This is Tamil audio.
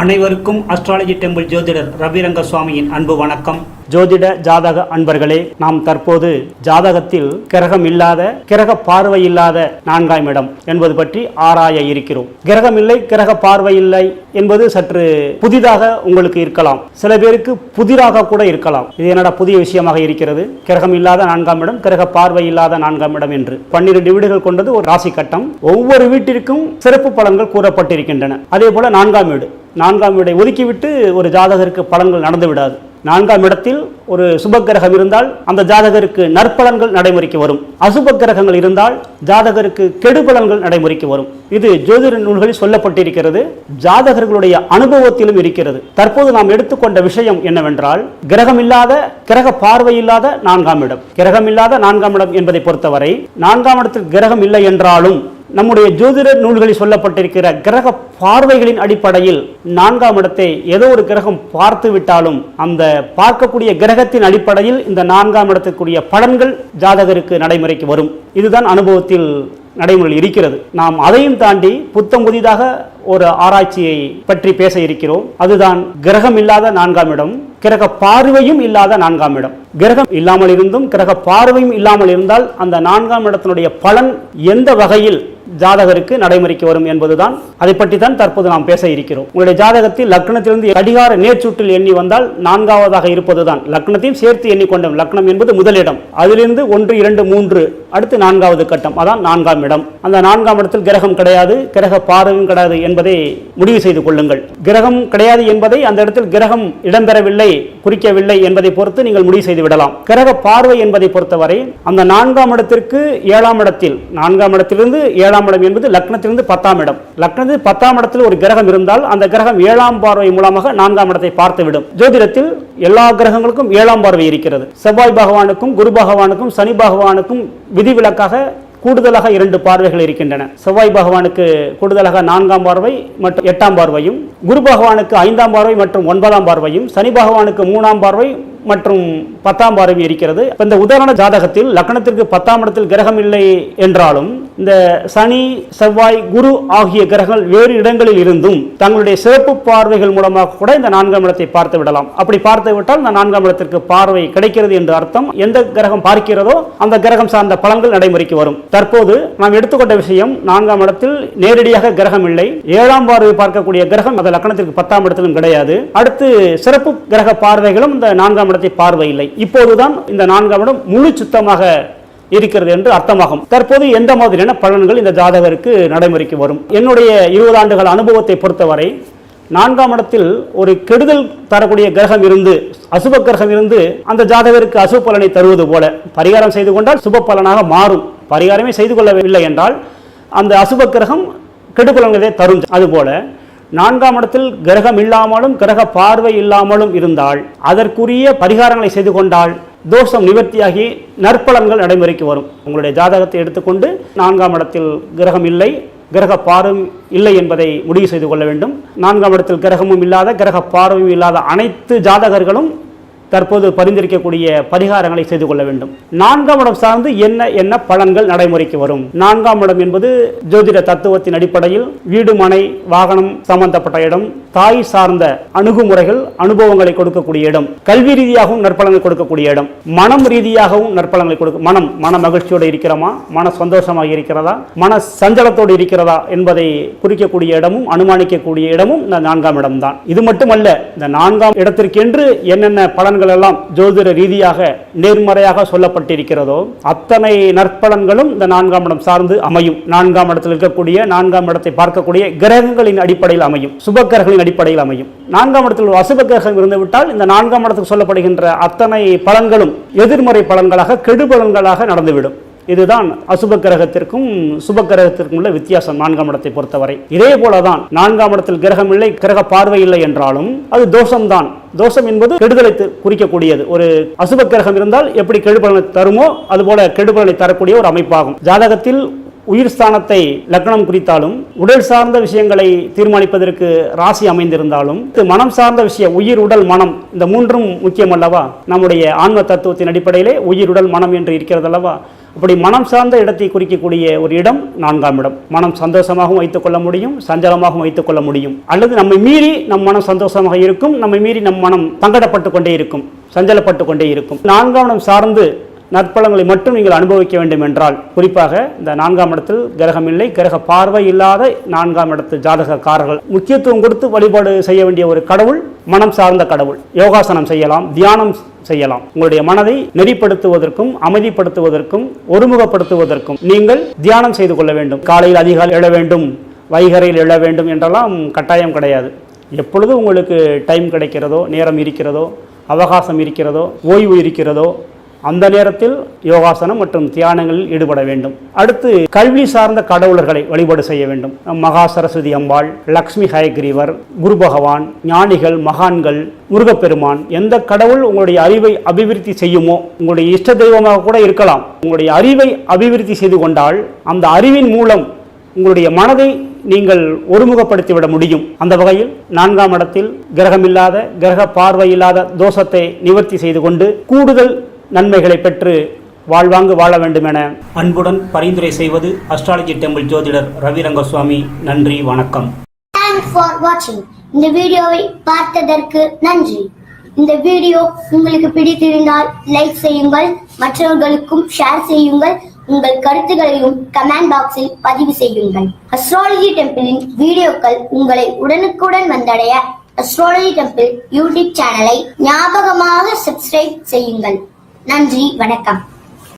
அனைவருக்கும் அஸ்ட்ராலஜி டெம்பிள் ஜோதிடர் ரவிரங்க சுவாமியின் அன்பு வணக்கம். ஜோதிட ஜாதக அன்பர்களே நாம் தற்போது ஜாதகத்தில் கிரகம் இல்லாத கிரக பார்வை இல்லாத நான்காம் இடம் என்பது பற்றி ஆராய இருக்கிறோம். கிரகம் இல்லை கிரக பார்வை இல்லை என்பது சற்று புதிதாக உங்களுக்கு இருக்கலாம். சில பேருக்கு புதிராக கூட இருக்கலாம். இது என்னடா புதிய விஷயமாக இருக்கிறது? கிரகம் இல்லாத நான்காம் இடம் கிரக பார்வை இல்லாத நான்காம் இடம் என்று. பன்னிரண்டு வீடுகள் கொண்டது ஒரு ராசி கட்டம். ஒவ்வொரு வீட்டிற்கும் சிறப்பு பலன்கள் கூறப்பட்டிருக்கின்றன. அதே போல நான்காம் வீடு. நான்காம் வீடை ஒதுக்கிவிட்டு ஒரு ஜாதகருக்கு பலன்கள் நடந்து விடாது நான்காம் இடத்தில் ஒரு சுப கிரகம் இருந்தால் அந்த ஜாதகருக்கு நற்பலன்கள் நடைமுறைக்கு வரும். அசுப கிரகங்கள் இருந்தால் ஜாதகருக்கு கெடுபலன்கள் நடைமுறைக்கு வரும். இது ஜோதிட நூல்களில் சொல்லப்பட்டிருக்கிறது. ஜாதகர்களுடைய அனுபவத்திலும் இருக்கிறது. தற்போது நாம் எடுத்துக்கொண்ட விஷயம் என்னவென்றால் கிரகம் இல்லாத கிரக பார்வை இல்லாத நான்காம் இடம். கிரகம் இல்லாத நான்காம் இடம் என்பதை பொறுத்தவரை நான்காம் இடத்தில் கிரகம் இல்லை என்றாலும் நம்முடைய ஜோதிட நூல்களில் சொல்லப்பட்டிருக்கிற கிரக பார்வைகளின் அடிப்படையில் நான்காம் இடத்தை ஏதோ ஒரு கிரகம் பார்த்து விட்டாலும் அந்த பார்க்கக்கூடிய கிரகத்தின் அடிப்படையில் இந்த நான்காம் இடத்துக்குரிய பலன்கள் ஜாதகருக்கு நடைமுறைக்கு வரும். இதுதான் அனுபவத்தில் நடைமுறையில் இருக்கிறது. நாம் அதையும் தாண்டி புத்தம் புதிதாக ஒரு ஆராய்ச்சியை பற்றி பேச இருக்கிறோம். அதுதான் கிரகம் இல்லாத நான்காம் இடம் கிரக பார்வையும் இல்லாத நான்காம் இடம். கிரகம் இல்லாமல் இருந்தும் கிரக பார்வையும் இல்லாமல் இருந்தால் அந்த நான்காம் இடத்தினுடைய பலன் எந்த வகையில் ஜாதகருக்கு நடைமுறைக்கு வரும் என்பதுதான். அதை பற்றி தான் தற்போது நாம் பேச இருக்கிறோம். உங்களுடைய ஜாதகத்தில் லக்னத்திலிருந்து கடிகார நேர்ச்சுற்றில் எண்ணி வந்தால் நான்காவதாக இருப்பதுதான். லக்னத்தையும் சேர்த்து எண்ணிக்கொண்டோம் லக்னம் என்பது முதலிடம். அதிலிருந்து ஒன்று இரண்டு மூன்று அடுத்து நான்காவது கட்டம். அதான் நான்காம் இடம். அந்த நான்காம் இடத்தில் கிரகம் கிடையாது. கிரக பார்வையும் கிடையாது என்பதை முடிவு செய்து கொள்ளுங்கள். கிரகம் கிடையாது என்பதை அந்த இடத்தில் கிரகம் இடம்பெறவில்லை குறிக்கவில்லை என்பதை பொறுத்து நீங்கள் முடிவு செய்து விடலாம். கிரக பார்வை என்பதை பொறுத்தவரை அந்த நான்காம் இடத்திற்கு ஏழாம் இடத்தில் நான்காம் இடத்திலிருந்து ஏழாம் இடம் என்பது லக்னத்திலிருந்து பத்தாம் இடம். லக்னத்தில் பத்தாம் இடத்தில் ஒரு கிரகம் இருந்தால் அந்த கிரகம் ஏழாம் பார்வை மூலமாக நான்காம் இடத்தை பார்த்துவிடும். ஜோதிடத்தில் எல்லா கிரகங்களுக்கும் ஏழாம் பார்வை இருக்கிறது. செவ்வாய் பகவானுக்கும் குரு பகவானுக்கும் சனி பகவானுக்கும் விதிவிலக்காக கூடுதலாக இரண்டு பார்வைகள் இருக்கின்றன. செவ்வாய் பகவானுக்கு கூடுதலாக நான்காம் பார்வை மற்றும் எட்டாம் பார்வையும் குரு பகவானுக்கு ஐந்தாம் பார்வை மற்றும் ஒன்பதாம் பார்வையும் சனி பகவானுக்கு மூணாம் பார்வை மற்றும் பத்தாம் பார்வை இருக்கிறது. இந்த உதாரண ஜாதகத்தில் லக்னத்திற்கு பத்தாம் இடத்தில் கிரகம் இல்லை என்றாலும் இந்த சனி செவ்வாய் குரு ஆகிய கிரகங்கள் வேறு இடங்களில் இருந்தும் தங்களுடைய சிறப்பு பார்வைகள் மூலமாக கூட இந்த நான்காம் இடத்தை பார்த்து விடலாம். அப்படி பார்த்து விட்டால் இந்த நான்காம் இடத்திற்கு பார்வை கிடைக்கிறது என்று அர்த்தம். எந்த கிரகம் பார்க்கிறதோ அந்த கிரகம் சார்ந்த பலன்கள் நடைமுறைக்கு வரும். தற்போது நாம் எடுத்துக்கொண்ட விஷயம் நான்காம் இடத்தில் நேரடியாக கிரகம் இல்லை. ஏழாம் பார்வை பார்க்கக்கூடிய கிரகம் அந்த லக்கணத்திற்கு பத்தாம் இடத்திலும் கிடையாது. அடுத்து சிறப்பு கிரக பார்வைகளும் இந்த நான்காம் இடத்தை பார்வை இல்லை. இப்போதுதான் இந்த நான்காம் இடம் முழு சுத்தமாக இருக்கிறது என்று அர்த்தமாகும். தற்போது எந்த மாதிரியான பலன்கள் இந்த ஜாதகருக்கு நடைமுறைக்கு வரும்? என்னுடைய இருபது ஆண்டுகள் அனுபவத்தை பொறுத்தவரை நான்காம் இடத்தில் ஒரு கெடுதல் தரக்கூடிய கிரகம் இருந்து அசுப கிரகம் இருந்து அந்த ஜாதகருக்கு அசுப பலனை தருவது போல பரிகாரம் செய்து கொண்டால் சுப பலனாக மாறும். பரிகாரமே செய்து கொள்ளவில்லை என்றால் அந்த அசுப கிரகம் கெடுபலன்களை தரும். அதுபோல நான்காம் இடத்தில் கிரகம் இல்லாமலும் கிரக பார்வை இல்லாமலும் இருந்தால் அதற்குரிய பரிகாரங்களை செய்து கொண்டால் தோஷம் நிவர்த்தியாகி நற்பலன்கள் நடைமுறைக்கு வரும். உங்களுடைய ஜாதகத்தை எடுத்துக்கொண்டு நான்காம் இடத்தில் கிரகம் இல்லை கிரக பார்வையும் இல்லை என்பதை முடிவு செய்து கொள்ள வேண்டும். நான்காம் இடத்தில் கிரகமும் இல்லாத கிரக பார்வையும் இல்லாத அனைத்து ஜாதகர்களும் தற்போது பரிந்துரைக்கக்கூடிய பரிகாரங்களை செய்து கொள்ள வேண்டும். நான்காம் இடம் சார்ந்து என்ன என்ன பலன்கள் நடைமுறைக்கு வரும்? நான்காம் இடம் என்பது ஜோதிட தத்துவத்தின் அடிப்படையில் வீடு மனை வாகனம் சம்பந்தப்பட்ட இடம் தாய் சார்ந்த அணுகுமுறைகள் அனுபவங்களை கொடுக்கக்கூடிய இடம் கல்வி ரீதியாகவும் நற்பலங்கள் கொடுக்கக்கூடிய இடம் மனம் ரீதியாகவும் நற்பலன்களை கொடுக்க மனம் மன மகிழ்ச்சியோடு இருக்கிறோமா? மன சந்தோஷமாக இருக்கிறதா? மன சஞ்சலத்தோடு இருக்கிறதா? என்பதை குறிக்கக்கூடிய இடமும் அனுமானிக்கக்கூடிய இடமும் இந்த நான்காம் இடம்தான். இது மட்டுமல்ல இந்த நான்காம் இடத்திற்கென்று என்னென்ன பலன் நற்பலன்கள் எல்லாம் ஜோதிட ரீதியாக நேர்மறையாக சொல்லப்பட்டிருக்கிறதோ அத்தனை நற்பலன்களும் இந்த நான்காம் இடம் சார்ந்து அமையும். நான்காம் இடத்தில் இருக்கக்கூடிய நான்காம் இடத்தை பார்க்கக்கூடிய கிரகங்களின் அடிப்படையில் அமையும். சுபக்கிரகங்களின் அடிப்படையில் அமையும். நான்காம் இடத்தில் அசுப கிரகம் இருந்துவிட்டால் இந்த நான்காம் இடத்துக்கு சொல்லப்படுகின்ற அத்தனை பலன்களும் எதிர்மறை பலன்களாக கெடுபலன்களாக நடந்துவிடும். இதுதான் அசுப கிரகத்திற்கும் சுப கிரகத்திற்கும் உள்ள வித்தியாசம் நான்காம் இடத்தை பொறுத்தவரை. இதே போலதான் நான்காம் இடத்தில் கிரகம் இல்லை கிரக பார்வை இல்லை என்றாலும் அது தோஷம்தான். தோஷம் என்பது கெடுதலை குறிக்கக்கூடியது. ஒரு அசுப கிரகம் இருந்தால் எப்படி கெடுபலனை தருமோ அதுபோல கெடுபலனை தரக்கூடிய ஒரு அமைப்பாகும். ஜாதகத்தில் உயிர் ஸ்தானத்தை லக்னம் குறித்தாலும் உடல் சார்ந்த விஷயங்களை தீர்மானிப்பதற்கு ராசி அமைந்திருந்தாலும் இது மனம் சார்ந்த விஷயம் உயிர் உடல் மனம் இந்த மூன்றும் முக்கியம் அல்லவா? நம்முடைய ஆன்ம தத்துவத்தின் அடிப்படையிலே உயிர் உடல் மனம் என்று இருக்கிறது அல்லவா அப்படி மனம் சார்ந்த இடத்தை குறிக்கக்கூடிய ஒரு இடம் நான்காம் இடம். மனம் சந்தோஷமாகவும் வைத்துக் கொள்ள முடியும் சஞ்சலமாகவும் வைத்துக் கொள்ள முடியும். அல்லது நம்மை மீறி நம் மனம் சந்தோஷமாக இருக்கும் நம்மை மீறி நம் மனம் சங்கடப்பட்டு கொண்டே இருக்கும் சஞ்சலப்பட்டு கொண்டே இருக்கும். நான்காம் இடம் சார்ந்து நற்பலங்களை மட்டும் நீங்கள் அனுபவிக்க வேண்டும் என்றால் குறிப்பாக இந்த நான்காம் இடத்தில் கிரகம் இல்லை கிரக பார்வை இல்லாத நான்காம் இடத்து ஜாதகக்காரர்கள். முக்கியத்துவம் கொடுத்து வழிபாடு செய்ய வேண்டிய ஒரு கடவுள் மனம் சார்ந்த கடவுள். யோகாசனம் செய்யலாம் தியானம் செய்யலாம். உங்களுடைய மனதை நெறிப்படுத்துவதற்கும் அமைதிப்படுத்துவதற்கும் ஒருமுகப்படுத்துவதற்கும் நீங்கள் தியானம் செய்து கொள்ள வேண்டும். காலையில் அதிகாலை எழ வேண்டும் வைகரையில் எழ வேண்டும் என்றெல்லாம் கட்டாயம் கிடையாது. எப்பொழுது உங்களுக்கு டைம் கிடைக்கிறதோ நேரம் இருக்கிறதோ அவகாசம் இருக்கிறதோ ஓய்வு இருக்கிறதோ அந்த நேரத்தில் யோகாசனம் மற்றும் தியானங்களில் ஈடுபட வேண்டும். அடுத்து கல்வி சார்ந்த கடவுளர்களை வழிபாடு செய்ய வேண்டும். மகா சரஸ்வதி அம்பாள் லக்ஷ்மி ஹயக்ரீவர் குரு பகவான் ஞானிகள் மகான்கள் முருகப்பெருமான் எந்த கடவுள் உங்களுடைய அறிவை அபிவிருத்தி செய்யுமோ உங்களுடைய இஷ்ட தெய்வமாக கூட இருக்கலாம். உங்களுடைய அறிவை அபிவிருத்தி செய்து கொண்டால் அந்த அறிவின் மூலம் உங்களுடைய மனதை நீங்கள் ஒருமுகப்படுத்திவிட முடியும். அந்த வகையில் நான்காம் இடத்தில் கிரகமில்லாத கிரக பார்வை இல்லாத தோஷத்தை நிவர்த்தி செய்து கொண்டு கூடுதல் நன்மைகளை பெற்று வாழ்வாங்கு வாழ வேண்டும் என அன்புடன் பரிந்துரை செய்வது அஸ்ட்ராலஜி டெம்பிள் ஜோதிடர் ரவிரங்கசுவாமி. நன்றி வணக்கம். தேங்க்ஸ் ஃபார் வாட்சிங் இந்த வீடியோவை பார்த்ததற்கு நன்றி. இந்த வீடியோ உங்களுக்கு பிடித்திருந்தால் லைக் செய்யுங்கள் மற்றவர்களுக்கும் ஷேர் செய்யுங்கள் உங்கள் கருத்துகளையும் கமெண்ட் பாக்ஸில் பதிவு செய்யுங்கள். அஸ்ட்ராலஜி டெம்பிளின் வீடியோக்கள் உங்களை உடனுக்குடன் வந்தடைய. அஸ்ட்ராலஜி டெம்பிள் யூடியூப் சேனலை ஞாபகமாக சப்ஸ்கிரைப் செய்யுங்கள். நன்றி வணக்கம்.